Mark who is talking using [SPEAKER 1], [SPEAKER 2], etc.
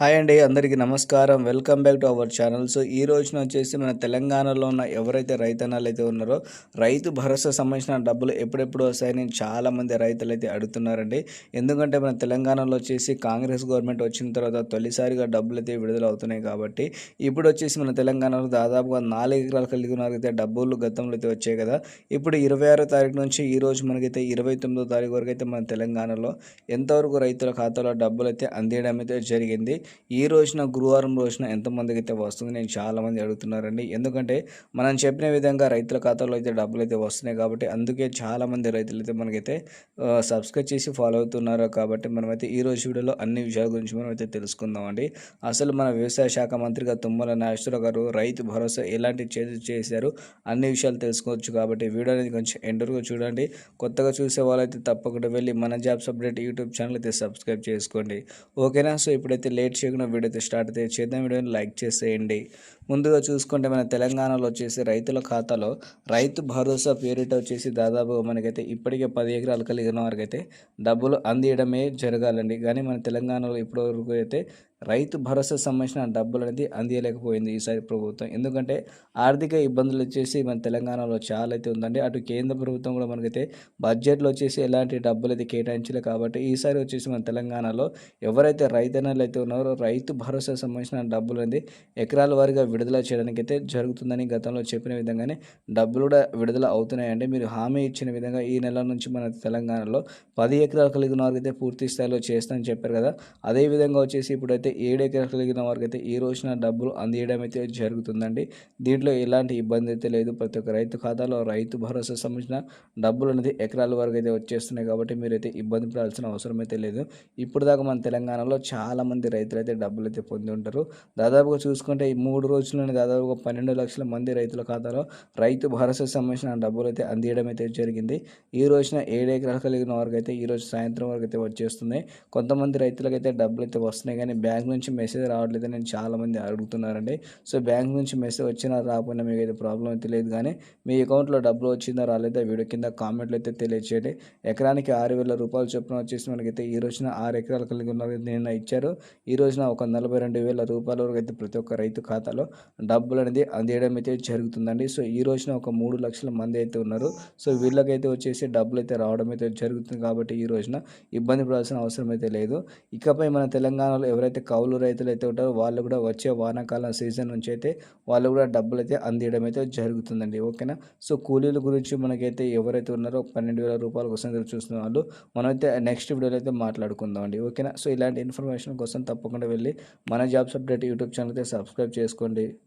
[SPEAKER 1] Hi అండి అందరికీ నమస్కారం. Welcome back to our channel. So ఈ రోజున వచ్చేసి మన తెలంగాణలో ఉన్న ఎవరైతే రైతన్నలు అయితే ఉన్నారో రైతు భరోసా సంబంధించిన డబ్బులు ఎప్పుడెప్పుడు వస్తాయని చాలామంది రైతులు అయితే అడుగుతున్నారండి. ఎందుకంటే మన తెలంగాణలో వచ్చేసి కాంగ్రెస్ గవర్నమెంట్ వచ్చిన తర్వాత తొలిసారిగా డబ్బులు అయితే విడుదల అవుతున్నాయి కాబట్టి ఇప్పుడు వచ్చేసి మన తెలంగాణలో దాదాపుగా నాలుగు ఎకరాలు కలిగి అయితే డబ్బులు గతంలో అయితే వచ్చాయి కదా. ఇప్పుడు ఇరవై ఆరో తారీఖు నుంచి ఈ రోజు మనకైతే ఇరవై తొమ్మిదో తారీఖు వరకు అయితే మన తెలంగాణలో ఎంతవరకు రైతుల ఖాతాలో డబ్బులు అయితే అందియడం అయితే జరిగింది. ఈ రోజున గురువారం రోజున ఎంతమందికి అయితే వస్తుంది నేను చాలామంది అడుగుతున్నారండి. ఎందుకంటే మనం చెప్పిన విధంగా రైతుల ఖాతాలో అయితే డబ్బులు అయితే వస్తున్నాయి కాబట్టి అందుకే చాలామంది రైతులు అయితే మనకైతే సబ్స్క్రైబ్ చేసి ఫాలో అవుతున్నారు కాబట్టి మనమైతే ఈ రోజు వీడియోలో అన్ని విషయాల గురించి మనం అయితే తెలుసుకుందామండి. అసలు మన వ్యవసాయ శాఖ మంత్రిగా తుమ్మల నాగేశ్వర గారు రైతు భరోసా ఎలాంటి చేశారు అన్ని విషయాలు తెలుసుకోవచ్చు కాబట్టి వీడియో అనేది కొంచెం ఎండర్గా చూడండి. కొత్తగా చూసే వాళ్ళైతే తప్పకుండా వెళ్ళి మన జాబ్స్ అప్డేట్ యూట్యూబ్ ఛానల్ అయితే సబ్స్క్రైబ్ చేసుకోండి. ఓకేనా? సో ఇప్పుడైతే లేట్ చేయకుండా వీడియో అయితే స్టార్ట్ అయితే చేద్దాం. వీడియోని లైక్ చేసేయండి. ముందుగా చూసుకుంటే మన తెలంగాణలో వచ్చేసి రైతుల ఖాతాలో రైతు భరోసా పేరిట వచ్చేసి దాదాపు మనకైతే ఇప్పటికే పది ఎకరాలు కలిగిన వారికి అయితే డబ్బులు అందియడమే జరగాలండి. కానీ మన తెలంగాణలో ఇప్పటివరకు అయితే రైతు భరోసా సంబంధించిన డబ్బులు అనేది అందియలేకపోయింది ఈసారి ప్రభుత్వం. ఎందుకంటే ఆర్థిక ఇబ్బందులు వచ్చేసి మన తెలంగాణలో చాలా అయితే ఉందండి. అటు కేంద్ర ప్రభుత్వం కూడా మనకైతే బడ్జెట్లో వచ్చేసి ఎలాంటి డబ్బులు అయితే కేటాయించలేదు కాబట్టి ఈసారి వచ్చేసి మన తెలంగాణలో ఎవరైతే రైతన్నలు అయితే ఉన్నారో రైతు భరోసా సంబంధించిన డబ్బులు అనేది ఎకరాల వారిగా విడుదల చేయడానికి అయితే జరుగుతుందని గతంలో చెప్పిన విధంగానే డబ్బులు కూడా విడుదల అవుతున్నాయండి. మీరు హామీ ఇచ్చిన విధంగా ఈ నెల నుంచి మన తెలంగాణలో పది ఎకరాలు కలిగిన వారికి అయితే పూర్తి స్థాయిలో చేస్తానని చెప్పారు కదా. అదేవిధంగా వచ్చేసి ఇప్పుడైతే ఏడు ఎకరాలు కలిగిన వారికి అయితే ఈ రోజున డబ్బులు అందియడం అయితే జరుగుతుందండి. దీంట్లో ఎలాంటి ఇబ్బంది అయితే లేదు. ప్రతి ఒక్క రైతు ఖాతాలో రైతు భరోసా సంబంధించిన డబ్బులు అనేది ఎకరాల వరకు అయితే వచ్చేస్తున్నాయి కాబట్టి మీరైతే ఇబ్బంది పడాల్సిన అవసరం అయితే లేదు. ఇప్పుడు దాకా మన తెలంగాణలో చాలామంది రైతులు అయితే డబ్బులు అయితే పొంది ఉంటారు. దాదాపుగా చూసుకుంటే ఈ మూడు రోజుల్లోనే దాదాపుగా పన్నెండు లక్షల మంది రైతుల ఖాతాలో రైతు భరోసా సంబంధించిన డబ్బులు అయితే అందియడం అయితే జరిగింది. ఈ రోజున ఏడు ఎకరాలు కలిగిన వారికి అయితే ఈ రోజు సాయంత్రం వరకు అయితే వచ్చేస్తున్నాయి. కొంతమంది రైతులకైతే డబ్బులు అయితే వస్తున్నాయి కానీ బ్యాంక్ బ్యాంక్ నుంచి మెసేజ్ రావట్లేదు నేను చాలామంది అడుగుతున్నారండి. సో బ్యాంక్ నుంచి మెసేజ్ వచ్చినా రాకపోయినా మీకు అయితే ప్రాబ్లం అయితే లేదు కానీ మీ అకౌంట్లో డబ్బులు వచ్చిందా రాలేదా వీడియో కింద కామెంట్లు అయితే తెలియచేయండి. ఎకరానికి ఆరు వేల రూపాయలు చొప్పున వచ్చేసి మనకైతే ఈ రోజున ఆరు ఎకరాలు కలిగి ఉన్నారు నిన్న ఇచ్చారు. ఈ రోజున ఒక నలభై రెండు వేల రూపాయల వరకు అయితే ప్రతి ఒక్క రైతు ఖాతాలో డబ్బులు అనేది అందేయడం అయితే జరుగుతుందండి. సో ఈ రోజున ఒక మూడు లక్షల మంది అయితే ఉన్నారు. సో వీళ్ళకైతే వచ్చేసి డబ్బులు అయితే రావడం అయితే జరుగుతుంది కాబట్టి ఈ రోజున ఇబ్బంది పడాల్సిన అవసరం అయితే లేదు. ఇకపై మన తెలంగాణలో ఎవరైతే కౌలు రైతులు అయితే ఉంటారో వాళ్ళు కూడా వచ్చే వానాకాలం సీజన్ నుంచి అయితే వాళ్ళు కూడా డబ్బులు అయితే అందేయడం అయితే జరుగుతుందండి. ఓకేనా? సో కూలీల గురించి మనకైతే ఎవరైతే ఉన్నారో పన్నెండు వేల రూపాయల కోసం చూస్తున్న వాళ్ళు మనమైతే నెక్స్ట్ వీడియోలో అయితే మాట్లాడుకుందాం అండి ఓకేనా? సో ఇలాంటి ఇన్ఫర్మేషన్ కోసం తప్పకుండా వెళ్ళి మన జాబ్స్ అప్డేట్ యూట్యూబ్ ఛానల్ అయితే సబ్స్క్రైబ్ చేసుకోండి.